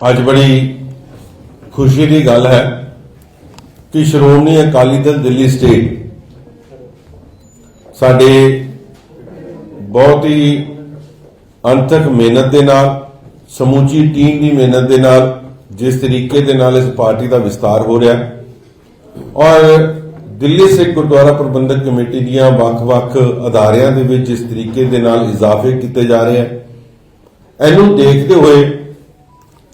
ਅੱਜ ਬੜੀ ਖੁਸ਼ੀ ਦੀ ਗੱਲ ਹੈ ਕਿ ਸ਼੍ਰੋਮਣੀ ਅਕਾਲੀ ਦਲ ਦਿੱਲੀ ਸਟੇਟ ਸਾਡੇ ਬਹੁਤ ਹੀ ਅੰਤਕ ਮਿਹਨਤ ਦੇ ਨਾਲ, ਸਮੂਚੀ ਟੀਮ ਦੀ ਮਿਹਨਤ ਦੇ ਨਾਲ, ਜਿਸ ਤਰੀਕੇ ਦੇ ਨਾਲ ਇਸ ਪਾਰਟੀ ਦਾ ਵਿਸਤਾਰ ਹੋ ਰਿਹਾ ਔਰ ਦਿੱਲੀ ਸਿੱਖ ਗੁਰਦੁਆਰਾ ਪ੍ਰਬੰਧਕ ਕਮੇਟੀ ਦੀਆਂ ਵੱਖ-ਵੱਖ ਅਦਾਰਿਆਂ ਦੇ ਵਿੱਚ ਜਿਸ ਤਰੀਕੇ ਦੇ ਨਾਲ ਇਜ਼ਾਫੇ ਕੀਤੇ ਜਾ ਰਹੇ ਹੈ। ਇਹਨੂੰ ਦੇਖਦੇ ਹੋਏ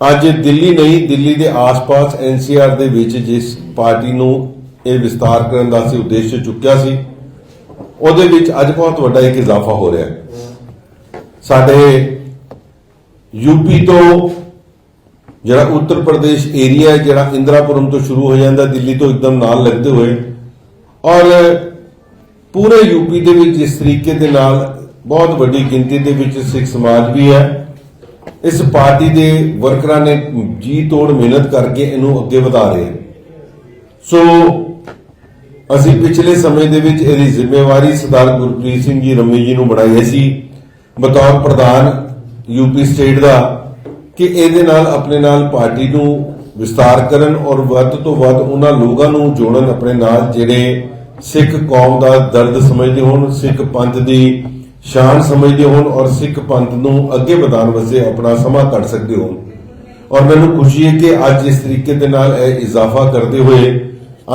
ਅੱਜ ਦਿੱਲੀ ਨਹੀਂ, ਦਿੱਲੀ ਦੇ ਆਸ-ਪਾਸ ਐਨਸੀਆਰ ਦੇ ਵਿੱਚ ਜਿਸ ਪਾਰਟੀ ਨੂੰ ਇਹ ਵਿਸਤਾਰ ਕਰਨ ਦਾ ਸੀ ਉਦੇਸ਼ ਚੁੱਕਿਆ ਸੀ, ਉਹਦੇ ਵਿੱਚ ਅੱਜ ਬਹੁਤ ਵੱਡਾ ਇੱਕ ਇਜ਼ਾਫਾ ਹੋ ਰਿਹਾ ਹੈ। ਸਾਡੇ ਯੂਪੀ ਤੋਂ ਜਿਹੜਾ ਉੱਤਰ ਪ੍ਰਦੇਸ਼ ਏਰੀਆ ਹੈ, ਜਿਹੜਾ ਇੰਦਰਾਪੁਰਮ ਤੋਂ ਸ਼ੁਰੂ ਹੋ ਜਾਂਦਾ, ਦਿੱਲੀ ਤੋਂ ਇੱਕਦਮ ਨਾਲ ਲੱਗਦੇ ਹੋਏ, ਔਰ ਪੂਰੇ ਯੂਪੀ ਦੇ ਵਿੱਚ ਇਸ ਤਰੀਕੇ ਦੇ ਨਾਲ ਬਹੁਤ ਵੱਡੀ ਗਿਣਤੀ ਦੇ ਵਿੱਚ ਸਿੱਖ ਸਮਾਜ ਵੀ ਹੈ। ਇਸ ਪਾਰਟੀ ਦੇ ਵਰਕਰਾਂ ਨੇ ਜੀ ਤੋੜ ਮਿਹਨਤ ਕਰਕੇ ਇਹਨੂੰ ਅੱਗੇ ਵਧਾ ਰਹੇ ਸੋ, ਅਸੀਂ ਪਿਛਲੇ ਸਮੇਂ ਦੇ ਵਿੱਚ ਇਹਦੀ ਜ਼ਿੰਮੇਵਾਰੀ ਸਰਦਾਰ ਗੁਰਪ੍ਰੀਤ ਸਿੰਘ ਜੀ ਰੰਮੀ ਜੀ ਨੂੰ ਬਣਾਈ ਸੀ। ਬਤੌਰ ਪ੍ਰਧਾਨ ਯੂਪੀ ਸਟੇਟ ਦਾ, ਕਿ ਇਹਦੇ ਨਾਲ ਆਪਣੇ ਨਾਲ ਪਾਰਟੀ ਨੂੰ ਵਿਸਤਾਰ ਕਰਨ ਔਰ ਵੱਧ ਤੋਂ ਵੱਧ ਉਹਨਾਂ ਲੋਕਾਂ ਨੂੰ ਜੋੜਨ ਆਪਣੇ ਨਾਲ ਜਿਹੜੇ ਸਿੱਖ ਕੌਮ ਦਾ ਦਰਦ ਸਮਝਦੇ ਹੋਣ, ਸਿੱਖ ਪੰਥ ਦੀ ਸ਼ਾਨ ਸਮਝਦੇ ਹੋਣ ਔਰ ਸਿੱਖ ਪੰਥ ਨੂੰ ਅੱਗੇ ਵਧਾਉਣ ਵਾਸਤੇ ਆਪਣਾ ਸਮਾਂ ਕੱਢ ਸਕਦੇ ਹੋਣ। ਔਰ ਮੈਨੂੰ ਖੁਸ਼ੀ ਹੈ ਕਿ ਅੱਜ ਇਸ ਤਰੀਕੇ ਦੇ ਨਾਲ ਇਹ ਇਜ਼ਾਫਾ ਕਰਦੇ ਹੋਏ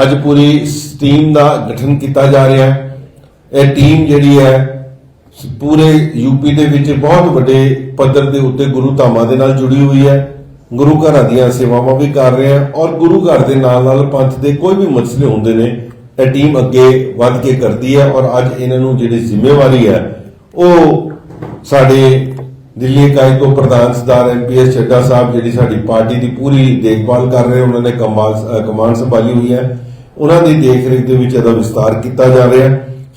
ਅੱਜ ਪੂਰੀ ਟੀਮ ਦਾ ਗਠਨ ਕੀਤਾ ਜਾ ਰਿਹਾ ਹੈ। ਇਹ ਟੀਮ ਜਿਹੜੀ ਹੈ, ਪੂਰੇ ਯੂਪੀ ਦੇ ਵਿੱਚ ਬਹੁਤ ਵੱਡੇ ਪੱਧਰ ਦੇ ਉੱਤੇ ਗੁਰੂ ਧਾਮਾਂ ਦੇ ਨਾਲ ਜੁੜੀ ਹੋਈ ਹੈ। ਗੁਰੂ ਘਰਾਂ ਦੀਆਂ ਸੇਵਾਵਾਂ ਵੀ ਕਰ ਰਹੇ ਆ ਔਰ ਗੁਰੂ ਘਰ ਦੇ ਨਾਲ ਨਾਲ ਪੰਥ ਦੇ ਕੋਈ ਵੀ ਮਸਲੇ ਹੁੰਦੇ ਨੇ, ਇਹ ਟੀਮ ਅੱਗੇ ਵੱਧ ਕੇ ਕਰਦੀ ਹੈ ਔਰ ਅੱਜ ਇਹਨਾਂ ਨੂੰ ਜਿਹੜੀ ਜ਼ਿੰਮੇਵਾਰੀ ਹੈ ਉਹ ਸਾਡੇ ਦਿੱਲੀ ਇਕਾਈ ਤੋਂ ਪ੍ਰਧਾਨ ਸਰਦਾਰ ਐਮਪੀਐਸ ਚੱਡਾ ਸਾਹਿਬ, ਜਿਹੜੀ ਸਾਡੀ ਪਾਰਟੀ ਦੀ ਪੂਰੀ ਦੇਖਭਾਲ ਕਰ ਰਹੇ, ਉਹਨਾਂ ਨੇ ਕਮਾਲ ਕਮਾਨ ਸੰਭਾਲੀ ਹੋਈ ਹੈ। ਉਹਨਾਂ ਦੀ ਦੇਖ ਰੇਖ ਦੇ ਵਿੱਚ ਇਹਦਾ ਵਿਸਤਾਰ ਕੀਤਾ ਜਾ ਰਿਹਾ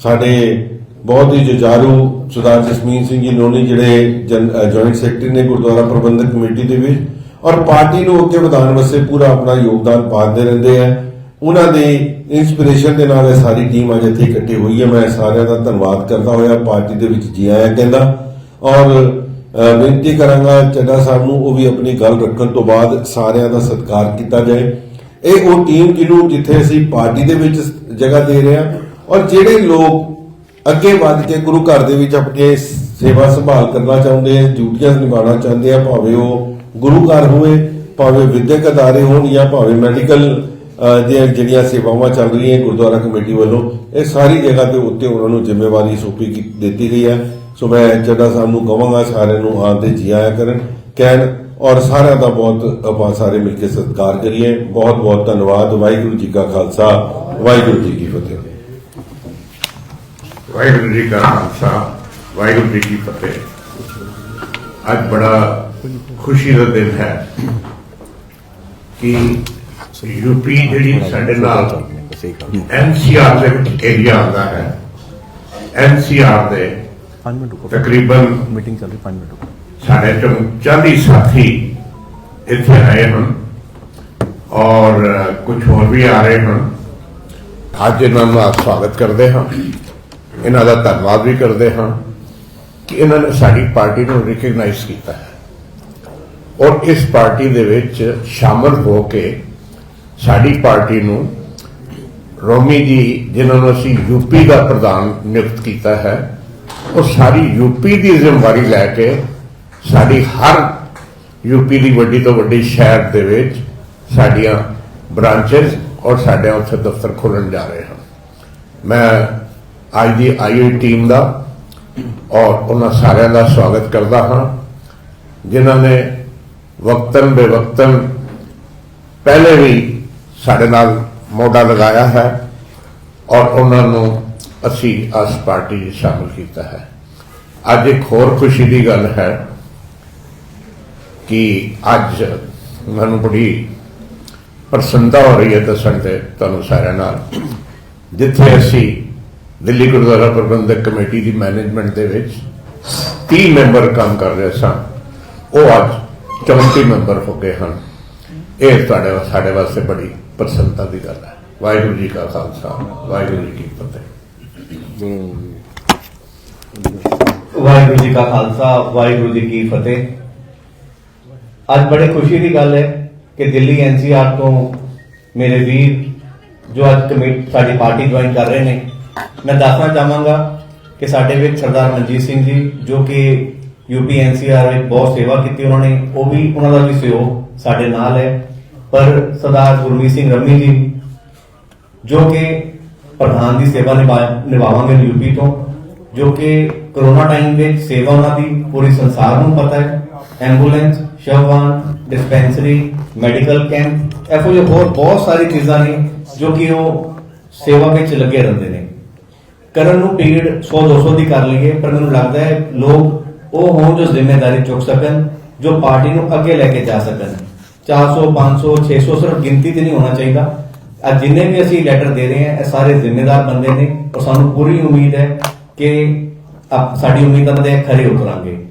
ਸਾਡੇ ਬਹੁਤ ਹੀ ਜੁਝਾਰੂ ਸਰਦਾਰ ਜਸਮੀਨ ਸਿੰਘ ਜੀ ਲੋਨੀ, ਜਿਹੜੇ ਜੁਆਇੰਟ ਸੈਕਟਰੀ ਨੇ ਗੁਰਦੁਆਰਾ ਪ੍ਰਬੰਧਕ ਕਮੇਟੀ ਦੇ ਵਿੱਚ, ਔਰ ਪਾਰਟੀ ਨੂੰ ਅੱਗੇ ਵਧਾਉਣ ਵਾਸਤੇ ਪੂਰਾ ਆਪਣਾ ਯੋਗਦਾਨ ਪਾਉਂਦੇ ਰਹਿੰਦੇ ਆ ਉਹਨਾਂ ਦੇ ਇਨਸਪੀਰੇਸ਼ਨ ਦੇ ਨਾਲ ਇਹ ਸਾਰੀ ਟੀਮ ਅੱਜ ਇੱਥੇ ਇਕੱਠੀ ਹੋਈ ਹੈ। ਮੈਂ ਸਾਰਿਆਂ ਦਾ ਧੰਨਵਾਦ ਕਰਦਾ ਹੋਇਆ ਪਾਰਟੀ ਦੇ ਵਿੱਚ ਜੀ ਆਇਆਂ ਕਹਿੰਦਾ। ਔਰ ਬੇਨਤੀ ਕਰਾਂਗਾ ਚੱਡਾ ਸਾਹਿਬ ਨੂੰ ਉਹ ਵੀ ਆਪਣੀ ਗੱਲ ਰੱਖਣ ਤੋਂ ਬਾਅਦ ਸਾਰਿਆਂ ਦਾ ਸਤਿਕਾਰ ਕੀਤਾ ਜਾਏ। ਇਹ ਉਹ ਟੀਮ ਜਿਹਨੂੰ ਜਿੱਥੇ ਅਸੀਂ ਪਾਰਟੀ ਦੇ ਵਿੱਚ ਜਗ੍ਹਾ ਦੇ ਰਹੇ ਹਾਂ ਔਰ ਜਿਹੜੇ ਲੋਕ ਅੱਗੇ ਵੱਧ ਕੇ ਗੁਰੂ ਘਰ ਦੇ ਵਿੱਚ ਆਪਣੀ ਸੇਵਾ ਸੰਭਾਲ ਕਰਨਾ ਚਾਹੁੰਦੇ ਆ, ਡਿਊਟੀਆਂ ਨਿਭਾਉਣਾ ਚਾਹੁੰਦੇ ਆ, ਭਾਵੇਂ ਉਹ ਗੁਰੂ ਘਰ ਹੋਵੇ, ਭਾਵੇਂ ਵਿਦਿਅਕ ਅਦਾਰੇ ਹੋਣ ਜਾਂ ਭਾਵੇਂ ਮੈਡੀਕਲ ਦੀਆਂ ਜਿਹੜੀਆਂ ਸੇਵਾਵਾਂ ਚੱਲ ਰਹੀਆਂ ਗੁਰਦੁਆਰਾ ਕਮੇਟੀ ਵੱਲੋਂ, ਇਹ ਸਾਰੀ ਜਗ੍ਹਾ ਦੇ ਉੱਤੇ ਉਹਨਾਂ ਨੂੰ ਜ਼ਿੰਮੇਵਾਰੀ ਸੌਂਪੀ ਦਿੱਤੀ ਗਈ ਹੈ। ਸੋ ਮੈਂ ਚੱਡਾ ਸਾਹਿਬ ਨੂੰ ਕਹਾਂਗਾ, ਸਾਰਿਆਂ ਨੂੰ ਆਉਣ ਜੀ ਆਇਆ ਕਰਨ, ਕਹਿਣ, ਔਰ ਸਾਰਿਆਂ ਦਾ ਬਹੁਤ ਆਪਾਂ ਸਾਰੇ ਮਿਲ ਕੇ ਸਤਿਕਾਰ ਕਰੀਏ। ਬਹੁਤ ਬਹੁਤ ਧੰਨਵਾਦ, ਵਾਹਿਗੁਰੂ ਜੀ ਕਾ ਖਾਲਸਾ, ਵਾਹਿਗੁਰੂ ਜੀ ਕੀ ਫਤਿਹ। ਵਾਹਿਗੁਰੂ ਜੀ ਕਾ ਖਾਲਸਾ, ਵਾਹਿਗੁਰੂ ਜੀ ਕੀ ਫਤਿਹ। ਅੱਜ ਬੜਾ ਖੁਸ਼ੀ ਦਾ ਦਿਨ ਹੈ ਕਿ ਯੂਪੀ ਜਿਹੜੀ ਸਾਡੇ ਨਾਲ ਐਨਸੀਆਰ ਦੇ ਵਿੱਚ ਏਰੀਆ ਆਉਂਦਾ ਹੈ। ਐਨਸੀਆਰ ਦੇ 5 ਮਿੰਟ ਰੁਕੋ। ਤਕਰੀਬਨ ਮੀਟਿੰਗ ਚੱਲ ਰਹੀ 5 ਮਿੰਟ ਰੁਕੋ। ਸਾਡੇ ਚੋਂ 40 ਸਾਥੀ ਇੱਥੇ ਆਏ ਹਨ ਔਰ ਕੁਝ ਹੋਰ ਵੀ ਆ ਰਹੇ ਹਨ। ਅੱਜ ਇਹਨਾਂ ਦਾ ਸਵਾਗਤ ਕਰਦੇ ਹਾਂ। ਇਹਨਾਂ ਦਾ ਧੰਨਵਾਦ ਵੀ ਕਰਦੇ ਹਾਂ ਕਿ ਇਹਨਾਂ ਨੇ ਸਾਡੀ ਪਾਰਟੀ ਨੂੰ ਰਿਕਗਨਾਈਜ਼ ਕੀਤਾ ਹੈ। ਔਰ ਇਸ ਪਾਰਟੀ ਦੇ ਵਿੱਚ ਸ਼ਾਮਲ ਹੋ ਕੇ ਸਾਡੀ ਪਾਰਟੀ ਨੂੰ ਰੋਮੀ ਜੀ, ਜਿਨ੍ਹਾਂ ਨੂੰ ਅਸੀਂ ਯੂਪੀ ਦਾ ਪ੍ਰਧਾਨ ਨਿਯੁਕਤ ਕੀਤਾ ਹੈ, ਉਹ ਸਾਰੀ ਯੂਪੀ ਦੀ ਜ਼ਿੰਮੇਵਾਰੀ ਲੈ ਕੇ ਸਾਡੀ ਹਰ ਯੂਪੀ ਦੀ ਵੱਡੀ ਤੋਂ ਵੱਡੀ ਸ਼ਹਿਰ ਦੇ ਵਿੱਚ ਸਾਡੀਆਂ ਬ੍ਰਾਂਚਸ ਔਰ ਸਾਡੇ ਉੱਥੇ ਦਫ਼ਤਰ ਖੋਲ੍ਹਣ ਜਾ ਰਹੇ ਹਨ ਮੈਂ ਅੱਜ ਦੀ ਆਈ ਹੋਈ ਟੀਮ ਦਾ ਔਰ ਉਹਨਾਂ ਸਾਰਿਆਂ ਦਾ ਸਵਾਗਤ ਕਰਦਾ ਹਾਂ, ਜਿਨ੍ਹਾਂ ਨੇ ਵਕਤਨ ਬੇਵਕਤਨ ਪਹਿਲੇ ਵੀ ਸਾਡੇ ਨਾਲ ਮੋਢਾ ਲਗਾਇਆ ਹੈ ਔਰ ਉਹਨਾਂ ਨੂੰ ਅਸੀਂ ਇਸ ਪਾਰਟੀ 'ਚ ਸ਼ਾਮਲ ਕੀਤਾ ਹੈ। ਅੱਜ ਇੱਕ ਹੋਰ ਖੁਸ਼ੀ ਦੀ ਗੱਲ ਹੈ ਕਿ ਅੱਜ ਮੈਨੂੰ ਬੜੀ ਪ੍ਰਸੰਨਤਾ ਹੋ ਰਹੀ ਹੈ ਦੱਸਣ ਤੇ ਤੁਹਾਨੂੰ ਸਾਰਿਆਂ ਨਾਲ। ਜਿੱਥੇ ਅਸੀਂ ਦਿੱਲੀ ਗੁਰਦੁਆਰਾ ਪ੍ਰਬੰਧਕ ਕਮੇਟੀ ਦੀ ਮੈਨੇਜਮੈਂਟ ਦੇ ਵਿੱਚ 30 ਮੈਂਬਰ ਕੰਮ ਕਰ ਰਹੇ ਸਨ ਉਹ ਅੱਜ 34 ਮੈਂਬਰ ਹੋ ਗਏ ਹਨ। ਇਹ ਤੁਹਾਡੇ ਸਾਡੇ ਵਾਸਤੇ ਬੜੀ ਪ੍ਰਸੰਨਤਾ ਦੀ ਗੱਲ ਹੈ। ਵਾਹਿਗੁਰੂ ਜੀ ਕਾ ਖਾਲਸਾ, ਵਾਹਿਗੁਰੂ ਜੀ ਕੀ ਫਤਿਹ। ਵਾਹਿਗੁਰੂ ਜੀ ਕਾ ਖਾਲਸਾ, ਵਾਹਿਗੁਰੂ ਜੀ ਕੀ ਫਤਿਹ। ਅੱਜ ਬੜੇ ਖੁਸ਼ੀ ਦੀ ਗੱਲ ਹੈ ਕਿ ਦਿੱਲੀ ਐਨਸੀਆਰ ਤੋਂ ਮੇਰੇ ਵੀਰ ਜੋ ਅੱਜ ਕਮੇਟੀ, ਸਾਡੀ ਪਾਰਟੀ ਜੁਆਇਨ ਕਰ ਰਹੇ ਨੇ, ਮੈਂ ਦੱਸਣਾ ਚਾਹਾਂਗਾ ਕਿ ਸਾਡੇ ਵਿੱਚ ਸਰਦਾਰ ਮਨਜੀਤ ਸਿੰਘ ਜੀ, ਜੋ ਕਿ ਯੂਪੀ ਐਨਸੀਆਰ ਵਿੱਚ ਬਹੁਤ ਸੇਵਾ ਕੀਤੀ ਉਹਨਾਂ ਨੇ, ਉਹ ਵੀ ਉਹਨਾਂ ਦਾ ਵੀ ਸਹਿਯੋਗ ਸਾਡੇ ਨਾਲ ਹੈ। ਪਰ ਸਰਦਾਰ ਗੁਰਮੀਤ ਸਿੰਘ ਰਮੀ ਜੀ ਜੋ ਕਿ ਪ੍ਰਧਾਨ ਦੀ ਸੇਵਾ ਨਿਭਾ- ਨਿਭਾਵਾਂਗੇ ਯੂਪੀ ਤੋਂ, ਜੋ ਕਿ ਕਰੋਨਾ ਟਾਈਮ ਵਿੱਚ ਸੇਵਾ ਉਹਨਾਂ ਦੀ, ਪੂਰੀ ਸੰਸਾਰ ਨੂੰ ਪਤਾ ਹੈ ਐਂਬੂਲੈਂਸ ਸ਼ਵਵਾਨ ਡਿਸਪੈਂਸਰੀ ਮੈਡੀਕਲ ਕੈਂਪ ਇਹੋ ਜਿਹੇ ਹੋਰ ਬਹੁਤ ਸਾਰੀ ਚੀਜ਼ਾਂ ਨੇ, ਜੋ ਕਿ ਉਹ ਸੇਵਾ ਵਿੱਚ ਲੱਗੇ ਰਹਿੰਦੇ ਨੇ। ਕਰਨ ਨੂੰ ਭੀੜ 100 200 ਦੀ ਕਰ ਲਈਏ, ਪਰ ਮੈਨੂੰ ਲੱਗਦਾ ਹੈ ਲੋਕ ਉਹ ਹੋਣ ਜੋ ਜ਼ਿੰਮੇਵਾਰੀ ਚੁੱਕ ਸਕਣ, ਜੋ ਪਾਰਟੀ ਨੂੰ ਅੱਗੇ ਲੈ ਕੇ ਜਾ ਸਕਣ। 400 500 600 ਸਿਰਫ ਗਿਣਤੀ ਤੇ ਨਹੀਂ ਹੋਣਾ ਚਾਹੀਦਾ। ਅੱਜ ਜਿੰਨੇ ਵੀ ਅਸੀਂ ਲੈਟਰ ਦੇ ਰਹੇ ਹਾਂ, ਇਹ ਸਾਰੇ ਜ਼ਿੰਮੇਦਾਰ ਬੰਦੇ ਨੇ ਔਰ ਸਾਨੂੰ ਪੂਰੀ ਉਮੀਦ ਹੈ ਕਿ ਆਪ- ਸਾਡੀ ਉਮੀਦਾਂ ਤੇ ਖਰੇ ਉਤਰਾਂਗੇ।